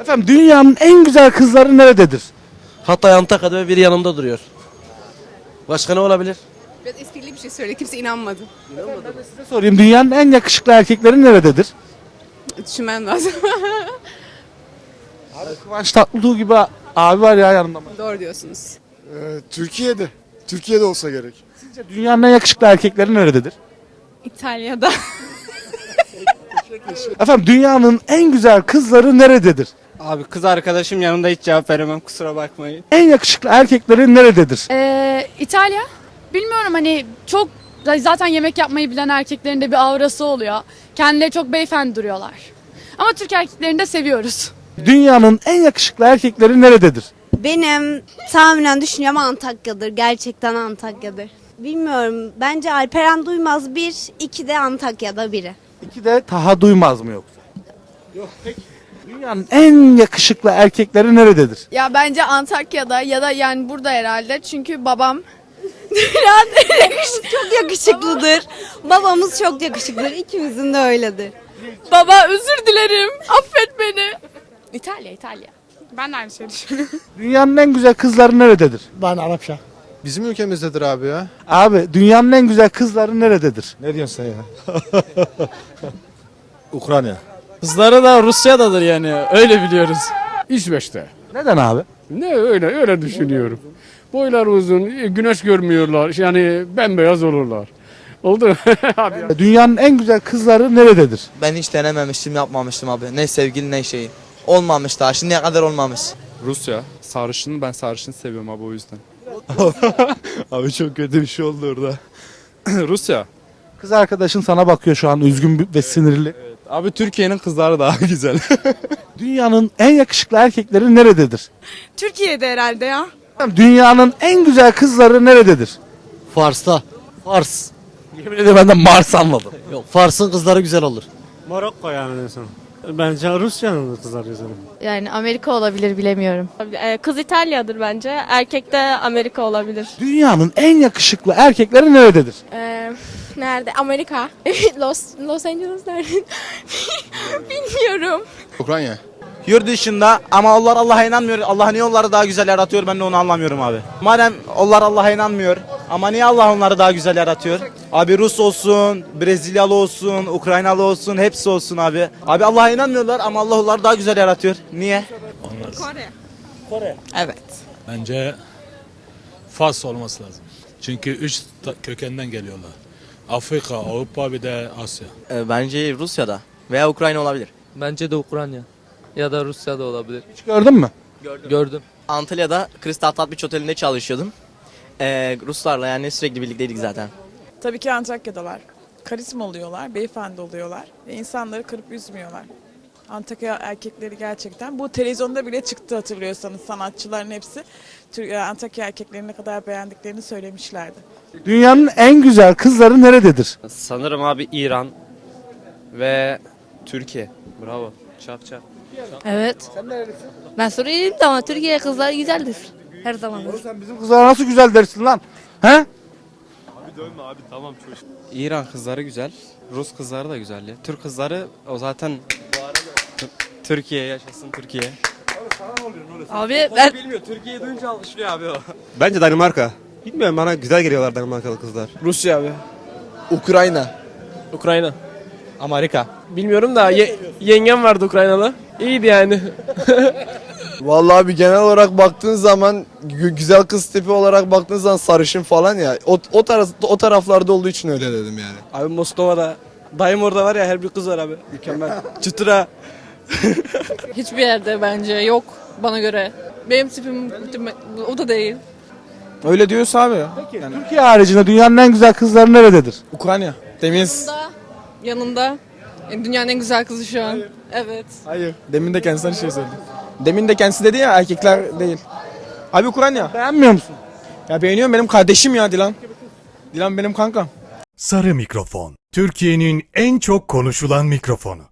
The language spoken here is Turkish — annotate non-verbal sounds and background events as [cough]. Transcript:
Efendim dünyanın en güzel kızları nerededir? Hatta Antakya'da ve biri yanımda duruyor. Başka ne olabilir? Biraz esprili bir şey söyle. Kimse inanmadı. Size sorayım dünyanın en yakışıklı erkekleri nerededir? Düşünmem lazım. [laughs] Kıvanç Tatlıtuğ gibi abi var ya yanımda. Doğru diyorsunuz. Ee, Türkiye'de. Türkiye'de olsa gerek. Sizce dünyanın en yakışıklı erkekleri nerededir? İtalya'da. Efendim dünyanın en güzel kızları nerededir? Abi kız arkadaşım yanımda hiç cevap veremem kusura bakmayın. En yakışıklı erkekleri nerededir? Ee, İtalya. Bilmiyorum hani çok zaten yemek yapmayı bilen erkeklerin de bir aurası oluyor. Kendileri çok beyefendi duruyorlar. Ama Türk erkeklerini de seviyoruz. Dünyanın en yakışıklı erkekleri nerededir? Benim tahminen düşünüyorum Antakya'dır. Gerçekten Antakya'dır. Bilmiyorum. Bence Alperen Duymaz bir, iki de Antakya'da biri. İki de Taha Duymaz mı yoksa? Yok peki. Dünyanın en yakışıklı erkekleri nerededir? Ya bence Antakya'da ya da yani burada herhalde çünkü babam [laughs] Çok yakışıklıdır. Babamız çok yakışıklıdır. İkimizin de öyledir. baba özür dilerim affet beni. İtalya, İtalya. Ben de aynı şeyi düşünüyorum. [laughs] Dünyanın en güzel kızları nerededir? Bizim ülkemizdedir abi ya. Abi dünyanın en güzel kızları nerededir? Ne diyorsun sen ya? [laughs] Ukrayna. Kızları da Rusya'dadır yani öyle biliyoruz. İsveç'te. Neden abi? Ne öyle öyle düşünüyorum. Boyları uzun, güneş görmüyorlar. Yani bembeyaz olurlar. Oldu. [laughs] Abi. Dünyanın en güzel kızları nerededir? Ben hiç denememiştim, yapmamıştım abi. Ne sevgili ne şeyi. Olmamış daha. Şimdiye kadar olmamış. Rusya. Sarışın ben sarışın seviyorum abi o yüzden. [laughs] Abi çok kötü bir şey oldu orada. Rusya. Kız arkadaşın sana bakıyor şu an üzgün ve sinirli. Abi Türkiye'nin kızları daha [laughs] güzel. [laughs] Dünyanın en yakışıklı erkekleri nerededir? Türkiye'de herhalde ya. Dünyanın en güzel kızları nerededir? Fars'ta. Fars. Yemin ederim ben de Mars anladım. Yok Fars'ın kızları güzel olur. Marokko yani en son. Bence Rusya'nın kızlar güzel. Yani Amerika olabilir bilemiyorum. Kız İtalya'dır bence. Erkek de Amerika olabilir. Dünyanın en yakışıklı erkekleri nerededir? Ee, nerede? Amerika. [laughs] Los, Los Angeles nerede? [laughs] Bilmiyorum. Ukrayna. Yurt dışında ama onlar Allah'a inanmıyor. Allah niye onları daha güzel yaratıyor ben de onu anlamıyorum abi. Madem onlar Allah'a inanmıyor ama niye Allah onları daha güzel yaratıyor? Abi Rus olsun, Brezilyalı olsun, Ukraynalı olsun, hepsi olsun abi. Abi Allah'a inanmıyorlar ama Allah onları daha güzel yaratıyor. Niye? Evet. Bence Fas olması lazım. Çünkü üç kökenden geliyorlar. Afrika, Avrupa bir de Asya. Ee, bence Rusya'da veya Ukrayna olabilir. Bence de Ukrayna. Ya da Rusya'da olabilir. Hiç gördün mü? Gördüm. Antalya'da Kristal Tatbiç Oteli'nde çalışıyordum. Ee, Ruslarla yani sürekli birlikteydik zaten. Tabii ki Antakya'dalar. Karizma oluyorlar, beyefendi oluyorlar. Ve insanları kırıp üzmüyorlar. Antakya erkekleri gerçekten. Bu televizyonda bile çıktı hatırlıyorsanız sanatçıların hepsi. E, Antakya erkeklerini ne kadar beğendiklerini söylemişlerdi. Dünyanın en güzel kızları nerededir? Sanırım abi İran ve Türkiye. Bravo. Çap çap. Evet. Ben Suriyeliyim de ama Türkiye kızları güzeldir. Her zaman. Sen bizim kızlara nasıl güzel dersin lan? He? İran kızları güzel. Rus kızları da güzel ya. Türk kızları o zaten Türkiye yaşasın Türkiye. Abi ben Bilmiyor Türkiye duyunca alışılıyor abi o. Bence Danimarka. Bilmiyorum bana güzel geliyorlar Danimarkalı kızlar. Rusya abi. Ukrayna. Ukrayna. Amerika. Bilmiyorum da yengem vardı Ukraynalı. İyiydi yani. [laughs] Vallahi bir genel olarak baktığın zaman gü- güzel kız tipi olarak baktığın zaman sarışın falan ya. O, o, taraf, o taraflarda olduğu için öyle dedim yani. Abi Moskova'da dayım orada var ya her bir kız var abi. Mükemmel. [laughs] Çıtıra. [laughs] hiçbir yerde bence yok bana göre. Benim tipim o da değil. Öyle diyorsa abi. Türkiye haricinde dünyanın en güzel kızları nerededir? Ukrayna. Temiz. Yanında. Dünyanın en güzel kızı şu an. Evet. Hayır. Demin de kendisinden şey söyledi. Demin de kendisi dedi ya erkekler değil. Abi Ukrayna. Beğenmiyor musun? Ya beğeniyorum benim kardeşim ya Dilan. Dilan benim kankam. Sarı mikrofon. Türkiye'nin en çok konuşulan mikrofonu.